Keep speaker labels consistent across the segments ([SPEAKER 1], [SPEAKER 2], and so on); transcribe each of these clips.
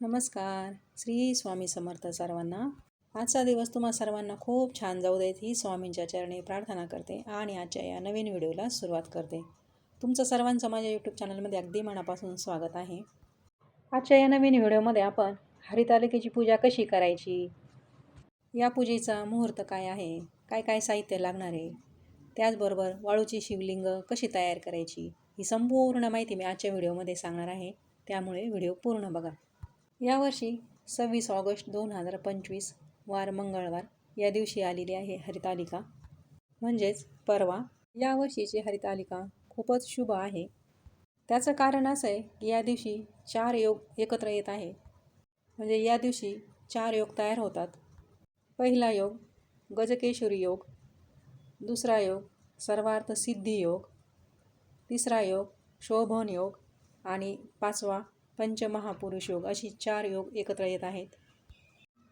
[SPEAKER 1] नमस्कार. श्री स्वामी समर्थ सर्वांना. आजचा दिवस तुम्हा सर्वांना खूप छान जाऊ देत ही स्वामींच्या चरणी प्रार्थना करते आणि आजच्या या नवीन व्हिडिओला सुरुवात करते. तुमचं सर्वांचं माझ्या यूट्यूब चॅनलमध्ये अगदी मनापासून स्वागत आहे. आजच्या या नवीन व्हिडिओमध्ये आपण हरितालिकेची पूजा कशी करायची? या पूजेचा मुहूर्त काय आहे? काय काय साहित्य लागणार आहे? त्याचबरोबर वाळूची शिवलिंग कशी तयार करायची? ही संपूर्ण माहिती मी आजच्या व्हिडिओमध्ये सांगणार आहे. त्यामुळे व्हिडिओ पूर्ण बघा. यावर्षी सव्वीस ऑगस्ट दोन हजार पंचवीस वार मंगळवार या दिवशी आलेली आहे हरितालिका. म्हणजेच परवा. यावर्षीची हरितालिका खूपच शुभ आहे. त्याचं कारण असं आहे की या दिवशी चार योग एकत्र येत आहे. म्हणजे या दिवशी चार योग तयार होतात. पहिला योग गजकेश्वरी योग दुसरा योग सर्वार्थ सिद्धी योग तिसरा योग शोभन योग आणि पाचवा पंचमहापुरुष योग अशी चार योग एकत्र येत आहेत.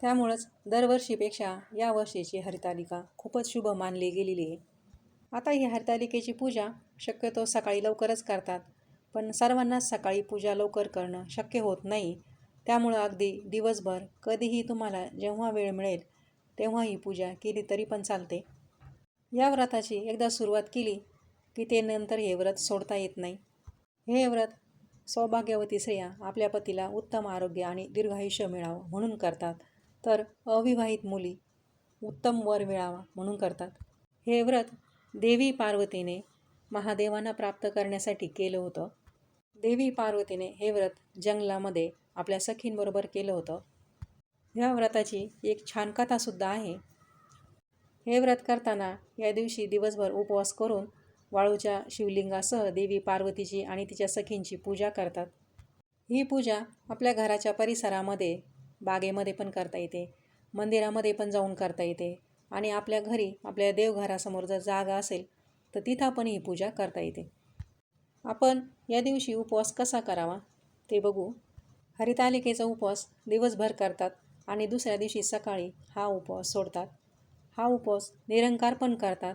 [SPEAKER 1] त्यामुळंच दरवर्षीपेक्षा या वर्षीची हरितालिका खूपच शुभ मानली गेलेली आहे. आता ही हरितालिकेची पूजा शक्यतो सकाळी लवकरच करतात पण सर्वांनाच सकाळी पूजा लवकर करणं शक्य होत नाही. त्यामुळं अगदी दिवसभर कधीही तुम्हाला जेव्हा वेळ मिळेल तेव्हा ही पूजा केली तरी पण चालते. या व्रताची एकदा सुरुवात केली की ते नंतर हे व्रत सोडता येत नाही. हे व्रत सौभाग्यवती स्त्रिया आपल्या पतीला उत्तम आरोग्य आणि दीर्घायुष्य मिळावं म्हणून करतात. तर अविवाहित मुली उत्तम वर मिळावा म्हणून करतात. हे व्रत देवी पार्वतीने महादेवांना प्राप्त करण्यासाठी केलं होतं. देवी पार्वतीने हे व्रत जंगलामध्ये आपल्या सखींबरोबर केलं होतं. ह्या व्रताची एक छान कथासुद्धा आहे. हे व्रत करताना या दिवशी दिवसभर उपवास करून वाळूच्या शिवलिंगासह देवी पार्वतीची आणि तिच्या सखींची पूजा करतात. ही पूजा आपल्या घराच्या परिसरामध्ये बागेमध्ये पण करता येते. मंदिरामध्ये पण जाऊन करता येते. आणि आपल्या घरी आपल्या देवघरासमोर जर जागा असेल तर तिथं पण ही पूजा करता येते. आपण या दिवशी उपवास कसा करावा ते बघू. हरितालिकेचा उपवास दिवसभर करतात आणि दुसऱ्या दिवशी सकाळी हा उपवास सोडतात. हा उपवास निरंकार पण करतात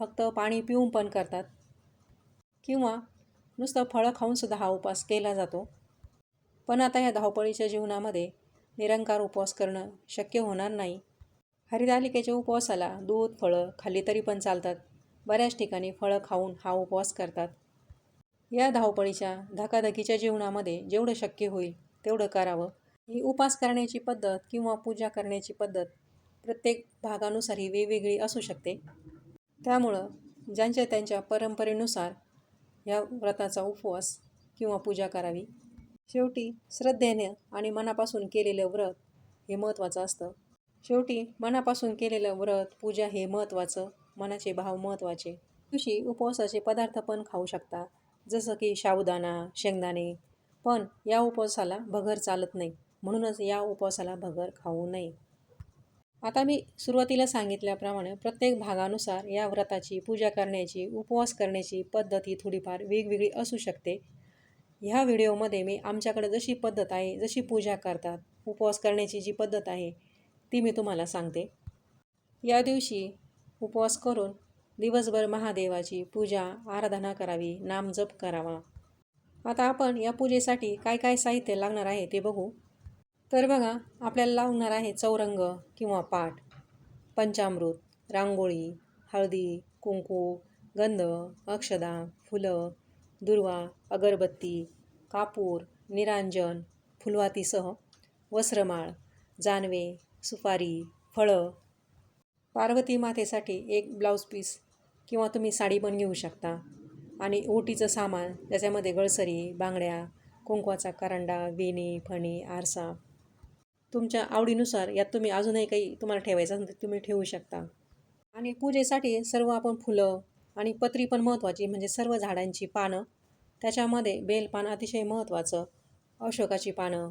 [SPEAKER 1] फक्त पाणी पिऊन पण करतात. किंवा नुसतं फळं खाऊनसुद्धा हा उपवास केला जातो. पण आता या धावपळीच्या जीवनामध्ये निरंकार उपवास करणं शक्य होणार नाही. हरितालिकेच्या उपवासाला दूध फळं खाल्ली तरी पण चालतात. बऱ्याच ठिकाणी फळं खाऊन हा उपवास करतात. या धावपळीच्या धकाधकीच्या जीवनामध्ये जेवढं शक्य होईल तेवढं करावं. ही उपास करण्याची पद्धत किंवा पूजा करण्याची पद्धत प्रत्येक भागानुसार ही वेगवेगळी असू शकते. त्यामुळं ज्यांच्या त्यांच्या परंपरेनुसार या व्रताचा उपवास किंवा पूजा करावी. शेवटी श्रद्धेने आणि मनापासून केलेलं व्रत हे महत्त्वाचं असतं. शेवटी मनापासून केलेलं व्रत पूजा हे महत्त्वाचं मनाचे भाव महत्त्वाचे. दिवशी उपवासाचे पदार्थ पण खाऊ शकता. जसं की साबुदाणा शेंगदाणे. पण या उपवासाला भगर चालत नाही. म्हणूनच या उपवासाला भगर खाऊ नये. आता मी सुरुवातीला सांगितल्याप्रमाणे प्रत्येक भागानुसार या व्रताची पूजा करण्याची उपवास करण्याची पद्धत ही थोडीफार वेगवेगळी असू शकते. ह्या व्हिडिओमध्ये मी आमच्याकडे जशी पद्धत आहे जशी पूजा करतात उपवास करण्याची जी पद्धत आहे ती मी तुम्हाला सांगते. या दिवशी उपवास करून दिवसभर महादेवाची पूजा आराधना करावी नामजप करावा. आता आपण या पूजेसाठी काय काय साहित्य लागणार आहे ते बघू. तर बघा आपल्याला लावणार आहे चौरंग किंवा पाठ. पंचामृत रांगोळी हळदी कुंकू गंध अक्षदा फुलं दुर्वा अगरबत्ती कापूर निरांजन फुलवातीसह वस्त्रमाळ जानवे सुपारी फळं. पार्वती मातेसाठी एक ब्लाऊज पीस किंवा तुम्ही साडी पण घेऊ शकता. आणि ओटीचं सामान ज्याच्यामध्ये गळसरी बांगड्या कुंकवाचा करंडा वेणी फणी आरसा तुमच्या आवडीनुसार यात तुम्ही अजूनही काही तुम्हाला ठेवायचं असेल तर तुम्ही ठेवू शकता. आणि पूजेसाठी सर्व आपण फुलं आणि पत्री पण महत्त्वाची म्हणजे सर्व झाडांची पानं त्याच्यामध्ये बेलपान अतिशय महत्त्वाचं अशोकाची पानं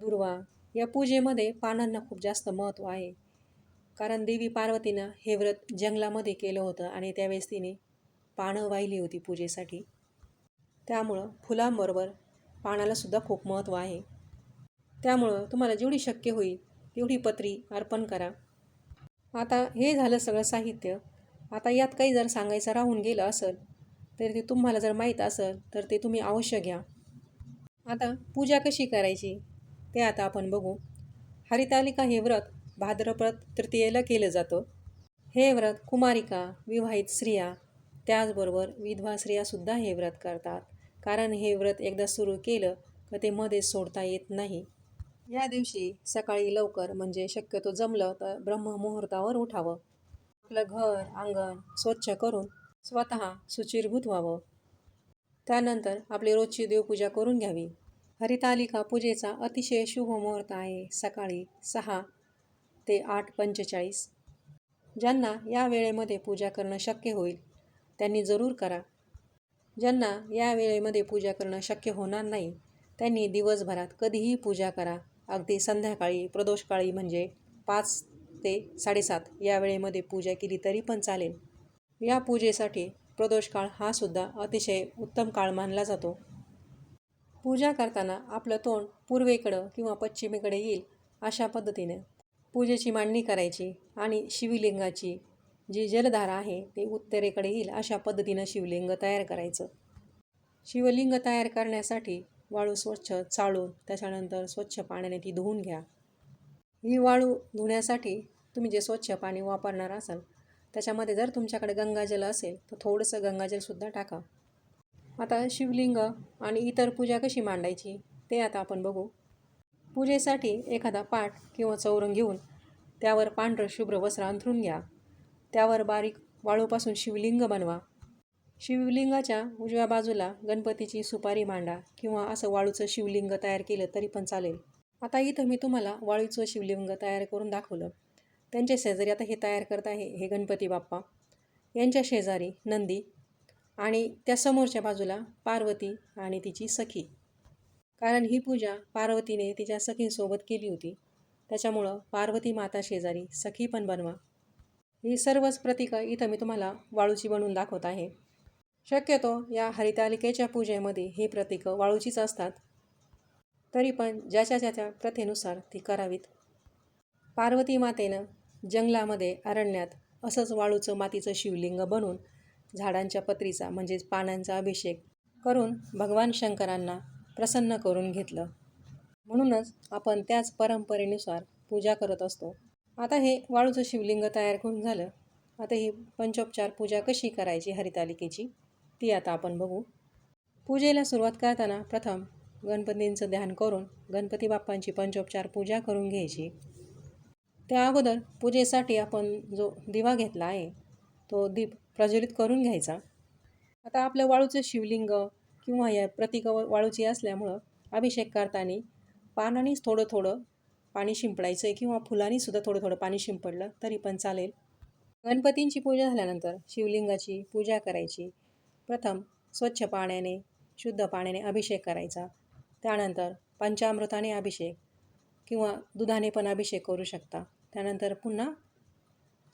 [SPEAKER 1] दुर्वा या पूजेमध्ये पानांना खूप जास्त महत्त्व आहे. कारण देवी पार्वतीनं हे व्रत जंगलामध्ये केलं होतं आणि त्यावेळेस तिने पानं वाहिली होती पूजेसाठी. त्यामुळं फुलांबरोबर पानालासुद्धा खूप महत्त्व आहे. त्यामुळं तुम्हाला जेवढी शक्य होईल तेवढी पत्री अर्पण करा. आता हे झालं सगळं साहित्य. आता यात काही जर सांगायचं राहून गेलं असेल तर ते तुम्हाला जर माहीत असेल तर ते तुम्ही अवश्य घ्या. आता पूजा कशी करायची ते आता आपण बघू. हरितालिका हे व्रत भाद्रपद तृतीयेला केलं जातं. हे व्रत कुमारिका विवाहित स्त्रिया त्याचबरोबर विधवा स्त्रियासुद्धा हे व्रत करतात. कारण हे व्रत एकदा सुरू केलं का ते मध्ये सोडता येत नाही. या दिवशी सकाळी लवकर म्हणजे शक्यतो जमलं तर ब्रह्ममुहूर्तावर उठावं. आपलं घर अंगण स्वच्छ करून स्वतः सुचिरभूत व्हावं. त्यानंतर आपली रोजची देवपूजा करून घ्यावी. हरितालिका पूजेचा अतिशय शुभ मुहूर्त आहे सकाळी सहा ते आठ पंचेचाळीस. ज्यांना या वेळेमध्ये पूजा करणं शक्य होईल त्यांनी जरूर करा. ज्यांना या वेळेमध्ये पूजा करणं शक्य होणार नाही त्यांनी दिवसभरात कधीही पूजा करा. अगदी संध्याकाळी प्रदोषकाळी म्हणजे पाच ते साडेसात या वेळेमध्ये पूजा केली तरी पण चालेल. या पूजेसाठी प्रदोषकाळ हा सुद्धा अतिशय उत्तम काळ मानला जातो. पूजा करताना आपलं तोंड पूर्वेकडं किंवा पश्चिमेकडे येईल अशा पद्धतीने पूजेची मांडणी करायची आणि शिवलिंगाची जी जलधारा आहे ती उत्तरेकडे येईल अशा पद्धतीनं शिवलिंग तयार करायचं. शिवलिंग तयार करण्यासाठी वाळू स्वच्छ चाळून त्याच्यानंतर स्वच्छ पाण्याने ती धुवून घ्या. ही वाळू धुण्यासाठी तुम्ही जे स्वच्छ पाणी वापरणार असाल त्याच्यामध्ये जर तुमच्याकडे गंगाजल असेल तर थोडंसं गंगाजलसुद्धा टाका. आता शिवलिंग आणि इतर पूजा कशी मांडायची ते आता आपण बघू. पूजेसाठी एखादा पाट किंवा चौरंग घेऊन त्यावर पांढरं शुभ्र वस्त्र अंथरून घ्या. त्यावर बारीक वाळूपासून शिवलिंग बनवा. शिवलिंगाच्या उजव्या बाजूला गणपतीची सुपारी मांडा किंवा असं वाळूचं शिवलिंग तयार केलं तरी पण चालेल. आता इथं मी तुम्हाला वाळूचं शिवलिंग तयार करून दाखवलं. त्यांच्या शेजारी आता हे तयार करत आहे हे गणपती बाप्पा. यांच्या शेजारी नंदी आणि त्या समोरच्या बाजूला पार्वती आणि तिची सखी. कारण ही पूजा पार्वतीने तिच्या सखींसोबत केली होती. त्याच्यामुळं पार्वती माता शेजारी सखी पण बनवा. ही सर्वच प्रतीकं इथं मी तुम्हाला वाळूची बनवून दाखवत आहे. शक्यतो या हरितालिकेच्या पूजेमध्ये ही प्रतीकं वाळूचीच असतात. तरी पण ज्याच्या ज्याच्या प्रथेनुसार ती करावीत. पार्वती मातेनं जंगलामध्ये अरण्यात असंच वाळूचं मातीचं शिवलिंग बनवून झाडांच्या पत्रीचा म्हणजेच पानांचा अभिषेक करून भगवान शंकरांना प्रसन्न करून घेतलं. म्हणूनच आपण त्याच परंपरेनुसार पूजा करत असतो. आता हे वाळूचं शिवलिंग तयार करून झालं. आता ही पंचोपचार पूजा कशी करायची हरितालिकेची? ती आता आपण बघू. पूजेला सुरुवात करताना प्रथम गणपतींचं ध्यान करून गणपती बाप्पांची पंचोपचार पूजा करून घ्यायची. त्या अगोदर पूजेसाठी आपण जो दिवा घेतला आहे तो दीप प्रज्वलित करून घ्यायचा. आता आपलं वाळूचं शिवलिंग किंवा या प्रतीक वाळूची असल्यामुळं अभिषेक करताना पानानेच थोडं थोडं पाणी शिंपडायचं आहे किंवा फुलांनीसुद्धा थोडं थोडं पाणी शिंपडलं तरी पण चालेल. गणपतींची पूजा झाल्यानंतर शिवलिंगाची पूजा करायची. प्रथम स्वच्छ पाण्याने शुद्ध पाण्याने अभिषेक करायचा. त्यानंतर पंचामृताने अभिषेक किंवा दुधाने पण अभिषेक करू शकता. त्यानंतर पुन्हा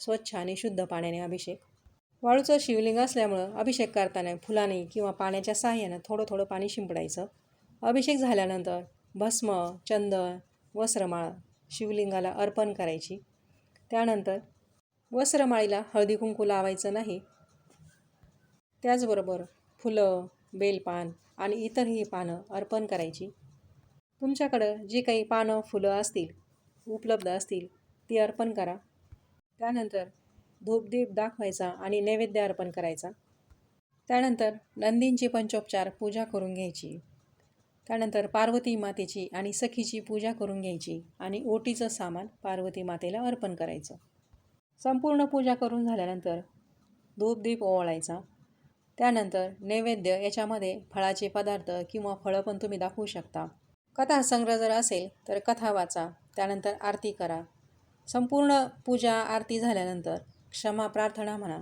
[SPEAKER 1] स्वच्छ आणि शुद्ध पाण्याने अभिषेक. वाळूचं शिवलिंग असल्यामुळं अभिषेक करताना फुलाने किंवा पाण्याच्या साह्यानं थोडं थोडं पाणी शिंपडायचं. अभिषेक झाल्यानंतर भस्म चंदन वस्त्रमाळ शिवलिंगाला अर्पण करायची. त्यानंतर वस्त्रमाळीला हळदी कुंकू लावायचं नाही त्याचबरोबर फुलं बेलपान आणि इतरही पानं अर्पण करायची. तुमच्याकडं जी काही पानं फुलं असतील उपलब्ध असतील ती अर्पण करा. त्यानंतर धूपदीप दाखवायचा आणि नैवेद्य अर्पण करायचा. त्यानंतर नंदींची पंचोपचार पूजा करून घ्यायची. त्यानंतर पार्वती मातेची आणि सखीची पूजा करून घ्यायची आणि ओटीचं सामान पार्वती मातेला अर्पण करायचं. संपूर्ण पूजा करून झाल्यानंतर धूपदीप ओवाळायचा. त्यानंतर नैवेद्य याच्यामध्ये फळाचे पदार्थ किंवा फळं पण तुम्ही दाखवू शकता. कथा संग्रह जर असेल तर कथा वाचा त्यानंतर आरती करा. संपूर्ण पूजा आरती झाल्यानंतर क्षमा प्रार्थना म्हणा.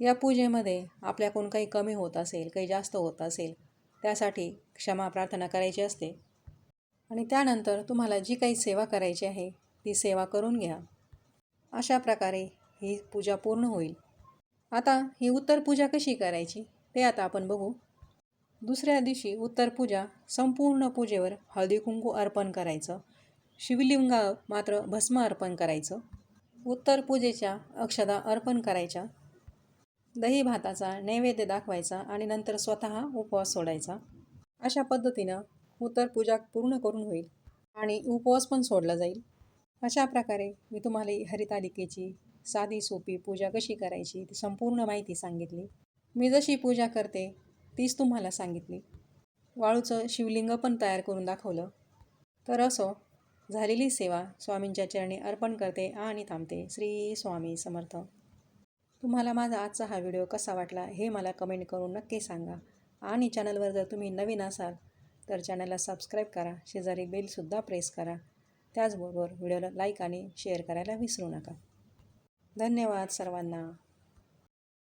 [SPEAKER 1] या पूजेमध्ये आपल्याकडून काही कमी होत असेल काही जास्त होत असेल त्यासाठी क्षमा प्रार्थना करायची असते. आणि त्यानंतर तुम्हाला जी काही सेवा करायची आहे ती सेवा करून घ्या. अशा प्रकारे ही पूजा पूर्ण होईल. आता ही उत्तर पूजा कशी करायची ते आता आपण बघू. दुसऱ्या दिवशी उत्तर पूजा संपूर्ण पूजेवर हळदी कुंकू अर्पण करायचं. शिवलिंगा मात्र भस्म अर्पण करायचं. उत्तर पूजेच्या अक्षदा अर्पण करायच्या. दही भाताचा नैवेद्य दाखवायचा आणि नंतर स्वतः उपवास सोडायचा. अशा पद्धतीनं उत्तर पूजा पूर्ण करून होईल आणि उपवास पण सोडला जाईल. अशा प्रकारे मी तुम्हाला हरितालिकेची साधी सोपी पूजा कशी करायची ती संपूर्ण माहिती सांगितली. मी जशी पूजा करते तीच तुम्हाला सांगितली. वाळूचं शिवलिंग पण तयार करून दाखवलं. तर असो झालेली सेवा स्वामींच्या चरणी अर्पण करते आणि थांबते. श्री स्वामी समर्थ. तुम्हाला माझा आजचा हा व्हिडिओ कसा वाटला हे मला कमेंट करून नक्की सांगा. आणि चॅनलवर जर तुम्ही नवीन असाल तर चॅनलला सबस्क्राईब करा. शेजारी बेलसुद्धा प्रेस करा. त्याचबरोबर व्हिडिओला लाईक आणि शेअर करायला विसरू नका. धन्यवाद सर्वांना.